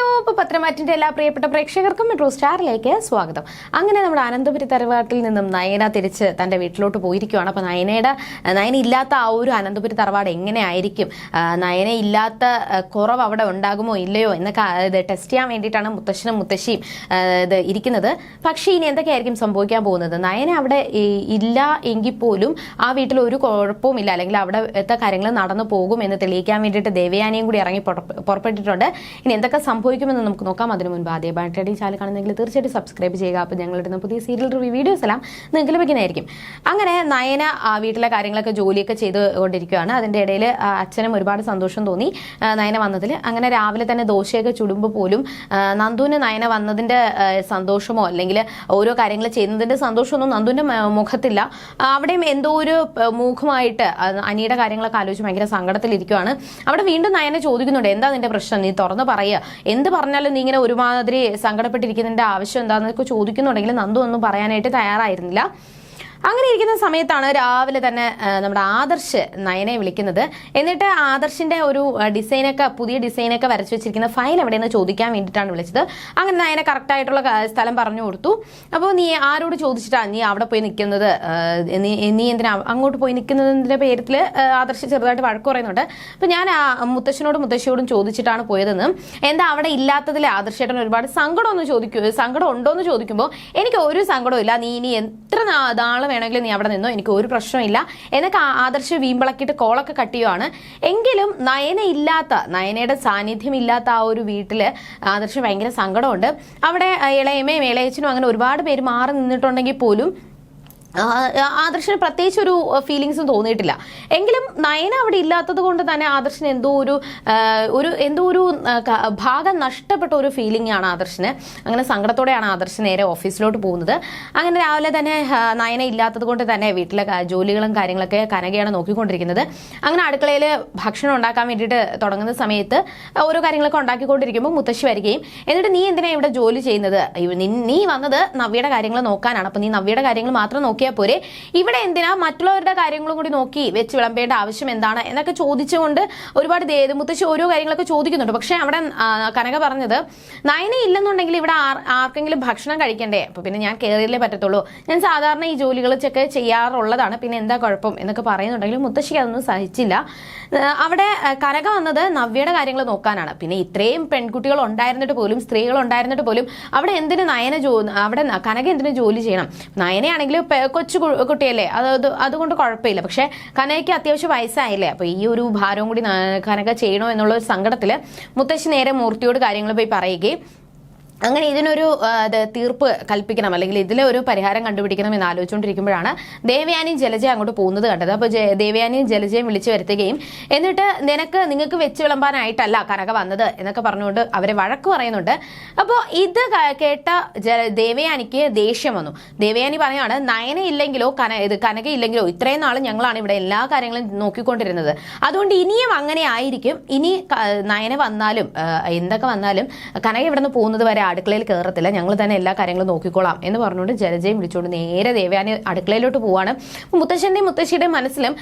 Hello ഇപ്പോൾ പത്രമാറ്റിന്റെ എല്ലാ പ്രിയപ്പെട്ട പ്രേക്ഷകർക്കും മെട്രോ സ്റ്റാറിലേക്ക് സ്വാഗതം. അങ്ങനെ നമ്മുടെ അനന്തപുരി തറവാട്ടിൽ നിന്നും നയന തിരിച്ച് തന്റെ വീട്ടിലോട്ട് പോയിരിക്കുകയാണ് അപ്പോൾ നയനയുടെ നയന ഇല്ലാത്ത ആ ഒരു അനന്തപുരി തറവാട് എങ്ങനെയായിരിക്കും നയന ഇല്ലാത്ത കുറവ് അവിടെ ഉണ്ടാകുമോ ഇല്ലയോ എന്നൊക്കെ ഇത് ടെസ്റ്റ് ചെയ്യാൻ വേണ്ടിയിട്ടാണ് മുത്തശ്ശനും മുത്തശ്ശിയും ഇത് ഇരിക്കുന്നത്. പക്ഷേ ഇനി എന്തൊക്കെയായിരിക്കും സംഭവിക്കാൻ പോകുന്നത്? നയന അവിടെ ഇല്ല എങ്കിൽ പോലും ആ വീട്ടിൽ ഒരു കുഴപ്പവുമില്ല അല്ലെങ്കിൽ അവിടെ എത്ത കാര്യങ്ങൾ നടന്നു പോകും എന്ന് തെളിയിക്കാൻ വേണ്ടിയിട്ട് ദേവയാനിയും കൂടി ഇറങ്ങി പുറപ്പെ- പുറപ്പെട്ടിട്ടുണ്ട്. ഇനി എന്തൊക്കെ സംഭവിക്കുമെന്ന് നമുക്ക് നോക്കാം. അതിനു മുൻപ് ആദ്യമായിട്ട് ഈ ചാനൽ കാണുന്നെങ്കിൽ തീർച്ചയായിട്ടും സബ്സ്ക്രൈബ് ചെയ്യുക. അപ്പോൾ ഞങ്ങളുടെ പുതിയ സീരിയൽ റിവ്യൂ വീഡിയോസ് എല്ലാം നിങ്ങൾക്ക് ലഭിക്കുന്നതായിരിക്കും. അങ്ങനെ നയന വീട്ടിലെ കാര്യങ്ങളൊക്കെ ജോലിയൊക്കെ ചെയ്തുകൊണ്ടിരിക്കുകയാണ്. അതിന്റെ ഇടയിൽ അച്ഛനും ഒരുപാട് സന്തോഷം തോന്നി നയന വന്നതിൽ അങ്ങനെ രാവിലെ തന്നെ ദോശയൊക്കെ ചുടുമ്പോൾ പോലും നന്ദുവിന് നയന വന്നതിന്റെ സന്തോഷമോ അല്ലെങ്കിൽ ഓരോ കാര്യങ്ങൾ ചെയ്യുന്നതിന്റെ സന്തോഷമൊന്നും നന്ദുവിന്റെ മുഖത്തില്ല. അവിടെയും എന്തോ ഒരു മൂഖമായിട്ട് അനിയുടെ കാര്യങ്ങളൊക്കെ ആലോചിച്ച് ഭയങ്കര സങ്കടത്തിലിരിക്കുകയാണ് അവിടെ വീണ്ടും നയന ചോദിക്കുന്നുണ്ട് എന്താ നിന്റെ പ്രശ്നം? നീ തുറന്ന് പറയുക എന്ത് പറഞ്ഞാലും നീ ഇങ്ങനെ ഒരുമാതിരി സങ്കടപ്പെട്ടിരിക്കുന്നതിന്റെ ആവശ്യം എന്താണെന്നൊക്കെ ചോദിക്കുന്നുണ്ടെങ്കിൽ നന്ദു ഒന്നും പറയാനായിട്ട് തയ്യാറായിരുന്നില്ല. അങ്ങനെ ഇരിക്കുന്ന സമയത്താണ് രാവിലെ തന്നെ നമ്മുടെ ആദർശ് നയനെ വിളിക്കുന്നത്. എന്നിട്ട് ആദർശിന്റെ ഒരു ഡിസൈനൊക്കെ പുതിയ ഡിസൈനൊക്കെ വരച്ചു വെച്ചിരിക്കുന്ന ഫയൽ എവിടെയെന്ന് ചോദിക്കാൻ വേണ്ടിയിട്ടാണ് വിളിച്ചത്. അങ്ങനെ നയനെ കറക്റ്റ് ആയിട്ടുള്ള സ്ഥലം പറഞ്ഞു കൊടുത്തു. അപ്പോൾ നീ ആരോട് ചോദിച്ചിട്ടാണ് നീ അവിടെ പോയി നിൽക്കുന്നത്? നീ എന്തിനാ അങ്ങോട്ട് പോയി നിൽക്കുന്നതിന്റെ പേരിൽ ആദർശ് ചെറുതായിട്ട് വഴക്ക് പറയുന്നുണ്ട്. അപ്പോൾ ഞാൻ മുത്തശ്ശനോടും മുത്തശ്ശിയോടും ചോദിച്ചിട്ടാണ് പോയതെന്ന് എന്താ അവിടെ ഇല്ലാത്തതിൽ ആദർശേട്ടൻ ഒരുപാട് സങ്കടം ഒന്ന് ചോദിക്കൂ സങ്കടം ഉണ്ടോ എന്ന് ചോദിക്കുമ്പോൾ എനിക്ക് ഒരു സങ്കടവും ഇല്ല നീ ഇനി എത്ര നാ- വേണമെങ്കിലും നീ അവിടെ നിന്നോ എനിക്ക് ഒരു പ്രശ്നമില്ല. എന്നൊക്കെ ആദർശ് വീമ്പിളക്കിയിട്ട് കോളൊക്കെ കട്ടിയുമാണ് എങ്കിലും നയന ഇല്ലാത്ത നയനയുടെ സാന്നിധ്യം ഇല്ലാത്ത ആ ഒരു വീട്ടിൽ ആദർശ് ഭയങ്കര സങ്കടമുണ്ട്. അവിടെ ഇളയമ്മയും ഇളയച്ചനും അങ്ങനെ ഒരുപാട് പേര് മാറി നിന്നിട്ടുണ്ടെങ്കിൽ പോലും ആദർശന് പ്രത്യേകിച്ച് ഒരു ഫീലിങ്സും തോന്നിയിട്ടില്ല. എങ്കിലും നയന അവിടെ ഇല്ലാത്തത് കൊണ്ട് തന്നെ ആദർശന് എന്തോ ഒരു ഒരു എന്തോ ഒരു ഭാഗം നഷ്ടപ്പെട്ട ഒരു ഫീലിംഗ് ആണ് ആദർശന്. അങ്ങനെ സങ്കടത്തോടെയാണ് ആദർശൻ നേരെ ഓഫീസിലോട്ട് പോകുന്നത്. അങ്ങനെ രാവിലെ തന്നെ നയന ഇല്ലാത്തത് കൊണ്ട് തന്നെ വീട്ടിലെ ജോലികളും കാര്യങ്ങളൊക്കെ കനകയാണ് നോക്കിക്കൊണ്ടിരിക്കുന്നത്. അങ്ങനെ അടുക്കളയിൽ ഭക്ഷണം ഉണ്ടാക്കാൻ വേണ്ടിയിട്ട് തുടങ്ങുന്ന സമയത്ത് ഓരോ കാര്യങ്ങളൊക്കെ ഉണ്ടാക്കിക്കൊണ്ടിരിക്കുമ്പോൾ മുത്തശ്ശി വരികയും എന്നിട്ട് നീ എന്തിനാണ് ഇവിടെ ജോലി ചെയ്യുന്നത്? നീ വന്നത് നവ്യയുടെ കാര്യങ്ങൾ നോക്കാനാണ്. അപ്പം നീ നവ്യയുടെ കാര്യങ്ങൾ മാത്രം നോക്കിയാൽ പോരെ. ഇവിടെ എന്തിനാ മറ്റുള്ളവരുടെ കാര്യങ്ങളും കൂടി നോക്കി വെച്ച് വിളമ്പേണ്ട ആവശ്യം എന്താണ് എന്നൊക്കെ ചോദിച്ചുകൊണ്ട് ഒരുപാട് ദേ- മുത്തശ്ശി ഓരോ കാര്യങ്ങളൊക്കെ ചോദിക്കുന്നുണ്ട്. പക്ഷെ അവിടെ കനക പറഞ്ഞത് നയന ഇല്ലെന്നുണ്ടെങ്കിൽ ഇവിടെ ആർക്കെങ്കിലും ഭക്ഷണം കഴിക്കണ്ടേ? അപ്പൊ പിന്നെ ഞാൻ കയറിയല്ലേ പറ്റത്തുള്ളൂ. ഞാൻ സാധാരണ ഈ ജോലികളൊക്കെ ചെയ്യാറുള്ളതാണ്. പിന്നെ എന്താ കുഴപ്പം എന്നൊക്കെ പറയുന്നുണ്ടെങ്കിലും മുത്തശ്ശിക്ക് അതൊന്നും സഹിച്ചില്ല. അവിടെ കനക വന്നത് നവ്യയുടെ കാര്യങ്ങൾ നോക്കാനാണ്. പിന്നെ ഇത്രയും പെൺകുട്ടികൾ ഉണ്ടായിരുന്നിട്ട് പോലും സ്ത്രീകൾ ഉണ്ടായിരുന്നിട്ട് പോലും അവിടെ എന്തിന് നയന ജോ അവിടെ കനക എന്തിനു ജോലി ചെയ്യണം? നയനയാണെങ്കിൽ കൊച്ചു കുട്ടിയല്ലേ? അത് അത് അതുകൊണ്ട് കുഴപ്പമില്ല. പക്ഷെ കനകയ്ക്ക് അത്യാവശ്യം വയസ്സായില്ലേ? അപ്പൊ ഈ ഒരു ഭാരവും കൂടി കനക ചെയ്യണോ എന്നുള്ള ഒരു സങ്കടത്തിൽ മുത്തശ്ശി നേരെ മൂർത്തിയോട് കാര്യങ്ങൾ പോയി പറയുകയും അങ്ങനെ ഇതിനൊരു തീർപ്പ് കൽപ്പിക്കണം. അല്ലെങ്കിൽ ഇതിലെ ഒരു പരിഹാരം കണ്ടുപിടിക്കണം എന്ന് ആലോചിച്ചുകൊണ്ടിരിക്കുമ്പോഴാണ് ദേവയാനിയും ജലജയും അങ്ങോട്ട് പോകുന്നത് കണ്ടത്. അപ്പോൾ ദേവയാനിയും ജലജയും വിളിച്ചു വരുത്തുകയും എന്നിട്ട് നിനക്ക് നിങ്ങൾക്ക് വെച്ച് വിളമ്പാനായിട്ടല്ല കനക വന്നത് എന്നൊക്കെ പറഞ്ഞുകൊണ്ട് അവരെ വഴക്ക് പറയുന്നുണ്ട്. അപ്പോൾ ഇത് കേട്ട ദേവയാനിക്ക് ദേഷ്യം വന്നു. ദേവയാനി പറയുകയാണ് നയന ഇല്ലെങ്കിലോ കന ഇത് കനക ഇല്ലെങ്കിലോ ഇത്രയും നാളും ഞങ്ങളാണ് ഇവിടെ എല്ലാ കാര്യങ്ങളും നോക്കിക്കൊണ്ടിരുന്നത്. അതുകൊണ്ട് ഇനിയും അങ്ങനെ ആയിരിക്കും. ഇനി നയന വന്നാലും എന്തൊക്കെ വന്നാലും കനക ഇവിടെ നിന്ന് പോകുന്നത് വരെ അടുക്കളയിൽ കയറത്തില്ല ഞങ്ങൾ തന്നെ എല്ലാ കാര്യങ്ങളും നോക്കിക്കോളാം എന്ന് പറഞ്ഞുകൊണ്ട് ജലജയും വിളിച്ചുകൊണ്ട് നേരെ ദേവയാനി അടുക്കളയിലോട്ട് പോവാണ്. മുത്തശ്ശന്റെയും മുത്തശ്ശിയുടെയും മനസ്സിലും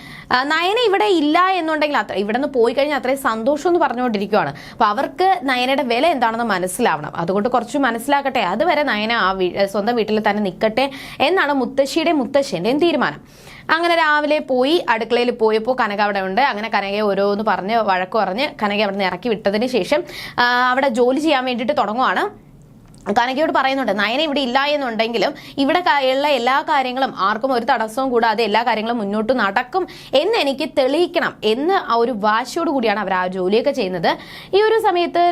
നയന ഇവിടെ ഇല്ല എന്നുണ്ടെങ്കിൽ അത്ര ഇവിടെ നിന്ന് പോയി കഴിഞ്ഞാൽ അത്രയും സന്തോഷം എന്ന് പറഞ്ഞുകൊണ്ടിരിക്കുകയാണ് അപ്പൊ അവർക്ക് നയനയുടെ വില എന്താണെന്ന് മനസ്സിലാവണം. അതുകൊണ്ട് കുറച്ച് മനസ്സിലാക്കട്ടെ. അതുവരെ നയന ആ സ്വന്തം വീട്ടിൽ തന്നെ നിൽക്കട്ടെ എന്നാണ് മുത്തശ്ശിയുടെയും മുത്തശ്ശന്റെയും തീരുമാനം. അങ്ങനെ രാവിലെ പോയി അടുക്കളയിൽ പോയപ്പോൾ കനക അവിടെ ഉണ്ട്. അങ്ങനെ കനകയെ ഓരോന്ന് പറഞ്ഞ് വഴക്ക് പറഞ്ഞ് കനക അവിടെ നിന്ന് ഇറക്കി വിട്ടതിന് ശേഷം അവിടെ ജോലി ചെയ്യാൻ വേണ്ടിയിട്ട് തുടങ്ങുവാണ്. കനകയോട് പറയുന്നുണ്ട് നയന ഇവിടെ ഇല്ല എന്നുണ്ടെങ്കിലും ഇവിടെ ഉള്ള എല്ലാ കാര്യങ്ങളും ആർക്കും ഒരു തടസ്സവും കൂടാതെ എല്ലാ കാര്യങ്ങളും മുന്നോട്ട് നടക്കും എന്ന് എനിക്ക് തെളിയിക്കണം എന്ന് ആ ഒരു വാശിയോട് കൂടിയാണ് അവർ ആ ജോലിയൊക്കെ ചെയ്യുന്നത്. ഈ ഒരു സമയത്ത്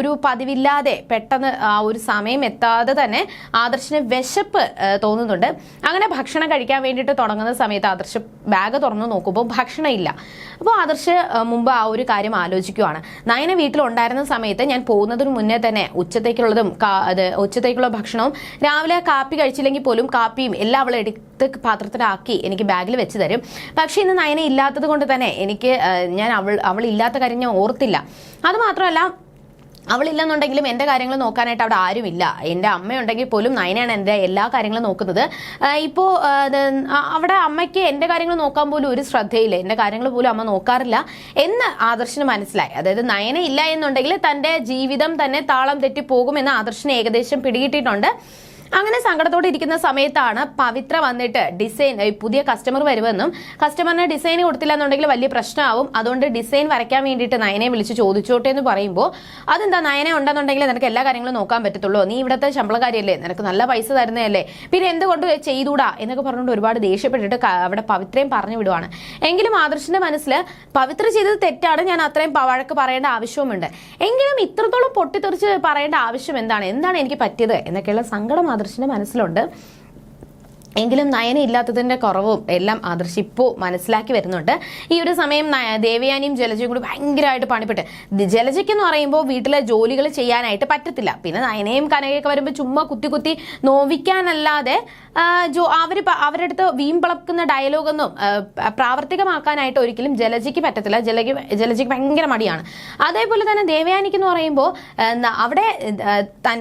ഒരു പതിവില്ലാതെ പെട്ടെന്ന് ആ ഒരു സമയം എത്താതെ തന്നെ ആദർശിന് വിശപ്പ് തോന്നുന്നുണ്ട്. അങ്ങനെ ഭക്ഷണം കഴിക്കാൻ വേണ്ടിയിട്ട് തുടങ്ങുന്ന സമയത്ത് ആദർശ് ബാഗ് തുറന്നു നോക്കുമ്പോൾ ഭക്ഷണം ഇല്ല. അപ്പോൾ ആദർശ് മുമ്പ് ആ ഒരു കാര്യം ആലോചിക്കുവാണ്. നയന വീട്ടിലുണ്ടായിരുന്ന സമയത്ത് ഞാൻ പോകുന്നതിന് മുന്നേ തന്നെ ഉച്ചത്തേക്കുള്ളതും അത് ഉച്ചത്തേക്കുള്ള ഭക്ഷണവും രാവിലെ കാപ്പി കഴിച്ചില്ലെങ്കിൽ പോലും കാപ്പിയും എല്ലാം അവളെ എടുത്ത് പാത്രത്തിലാക്കി എനിക്ക് ബാഗിൽ വെച്ച് തരും. പക്ഷേ ഇന്ന് നയനെ ഇല്ലാത്തത് കൊണ്ട് തന്നെ എനിക്ക് ഞാൻ അവൾ അവൾ ഇല്ലാത്ത കാര്യം ഞാൻ ഓർത്തില്ല. അത് മാത്രമല്ല അവളില്ലെന്നുണ്ടെങ്കിലും എന്റെ കാര്യങ്ങൾ നോക്കാനായിട്ട് അവിടെ ആരുമില്ല. എന്റെ അമ്മയുണ്ടെങ്കിൽ പോലും നയനയാണ് എന്റെ എല്ലാ കാര്യങ്ങളും നോക്കുന്നത്. ഇപ്പോൾ അവിടെ അമ്മയ്ക്ക് എന്റെ കാര്യങ്ങൾ നോക്കാൻ പോലും ഒരു ശ്രദ്ധയില്ല. എന്റെ കാര്യങ്ങൾ പോലും അമ്മ നോക്കാറില്ല എന്ന് ആദർശന് മനസ്സിലായി. അതായത് നയന ഇല്ല എന്നുണ്ടെങ്കിൽ തന്റെ ജീവിതം തന്നെ താളം തെറ്റി പോകുമെന്ന് ആദർശന് ഏകദേശം പിടികിട്ടിയിട്ടുണ്ട്. അങ്ങനെ സങ്കടത്തോടെ ഇരിക്കുന്ന സമയത്താണ് പവിത്ര വന്നിട്ട് ഡിസൈൻ പുതിയ കസ്റ്റമർ വരുമെന്നും കസ്റ്റമറിന് ഡിസൈൻ കൊടുത്തില്ല എന്നുണ്ടെങ്കിൽ വലിയ പ്രശ്നമാവും. അതുകൊണ്ട് ഡിസൈൻ വരയ്ക്കാൻ വേണ്ടിയിട്ട് നയനെ വിളിച്ച് ചോദിച്ചോട്ടെ എന്ന് പറയുമ്പോൾ അതെന്താ നയന ഉണ്ടെന്നുണ്ടെങ്കിൽ നിനക്ക് എല്ലാ കാര്യങ്ങളും നോക്കാൻ പറ്റത്തുള്ളൂ. നീ ഇവിടുത്തെ ശമ്പളക്കാരിയല്ലേ നിനക്ക് നല്ല പൈസ തരുന്നതല്ലേ? പിന്നെ എന്തുകൊണ്ട് ചെയ്തൂടാ? എന്നൊക്കെ പറഞ്ഞുകൊണ്ട് ഒരുപാട് ദേഷ്യപ്പെട്ടിട്ട് അവിടെ പവിത്രയും പറഞ്ഞു വിടുവാണ്. എങ്കിലും ആദർശിന്റെ മനസ്സിൽ പവിത്ര ചെയ്തത് തെറ്റാണ്. ഞാൻ അത്രയും വഴക്ക് പറയേണ്ട ആവശ്യവുമുണ്ട്. എങ്കിലും ഇത്രത്തോളം പൊട്ടിത്തെറിച്ച് പറയേണ്ട ആവശ്യം എന്താണ്? എന്താണ് എനിക്ക് പറ്റിയത്? എന്നൊക്കെയുള്ള സങ്കടം ആദർശിന്റെ മനസ്സിലുണ്ട്. എങ്കിലും നയന ഇല്ലാത്തതിന്റെ കുറവും എല്ലാം ആദർശ് ഇപ്പോൾ മനസ്സിലാക്കി വരുന്നുണ്ട്. ഈ ഒരു സമയം ദേവയാനിയും ജലജയും കൂടി ഭയങ്കരമായിട്ട് പണിപ്പെട്ട്. ദി- ജലജയ്ക്ക് എന്ന് പറയുമ്പോൾ വീട്ടിലെ ജോലികൾ ചെയ്യാനായിട്ട് പറ്റത്തില്ല. പിന്നെ നയനയും കനകയൊക്കെ വരുമ്പോൾ ചുമ്മാ കുത്തി കുത്തി നോവിക്കാനല്ലാതെ ജോ അവർ അവരടുത്ത് വീമ്പിളക്കുന്ന ഡയലോഗൊന്നും പ്രാവർത്തികമാക്കാനായിട്ട് ഒരിക്കലും ജലജയ്ക്ക് പറ്റത്തില്ല. ജലജയ്ക്ക് ജലജയ്ക്ക് ഭയങ്കര മടിയാണ്. അതേപോലെ തന്നെ ദേവയാനിക്ക് എന്ന് പറയുമ്പോൾ അവിടെ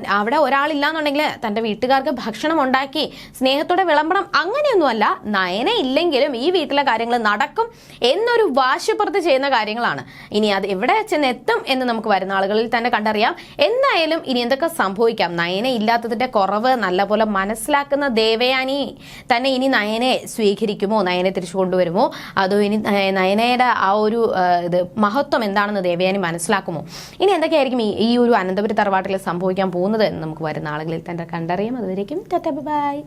അവിടെ ഒരാളില്ലാന്നുണ്ടെങ്കിൽ തന്റെ വീട്ടുകാർക്ക് ഭക്ഷണം ഉണ്ടാക്കി സ്നേഹത്തോടെ വിളമ്പണം അങ്ങനെയൊന്നുമല്ല നയന ഇല്ലെങ്കിലും ഈ വീട്ടിലെ കാര്യങ്ങൾ നടക്കും എന്നൊരു വാശിപ്പുറത്ത് ചെയ്യുന്ന കാര്യങ്ങളാണ്. ഇനി അത് എവിടെ ചെന്ന് എത്തും എന്ന് നമുക്ക് വരുന്ന ആളുകളിൽ തന്നെ കണ്ടറിയാം. എന്തായാലും ഇനി എന്തൊക്കെ സംഭവിക്കാം? നയന ഇല്ലാത്തതിന്റെ കുറവ് നല്ലപോലെ മനസ്സിലാക്കുന്ന ദേവയാനി തന്നെ ഇനി നയനെ സ്വീകരിക്കുമോ? നയനെ തിരിച്ചു കൊണ്ടുവരുമോ? അതോ ഇനി നയ- നയനയുടെ ആ ഒരു ഇത് മഹത്വം എന്താണെന്ന് ദേവയാനി മനസ്സിലാക്കുമോ? ഇനി എന്തൊക്കെയായിരിക്കും ഈ ഈ ഒരു അനന്തപുരി തറവാട്ടിൽ സംഭവിക്കാൻ പോകുന്നത് എന്ന് നമുക്ക് വരുന്ന ആളുകളിൽ തന്നെ കണ്ടറിയാം. അതുവരേക്കും ബൈ.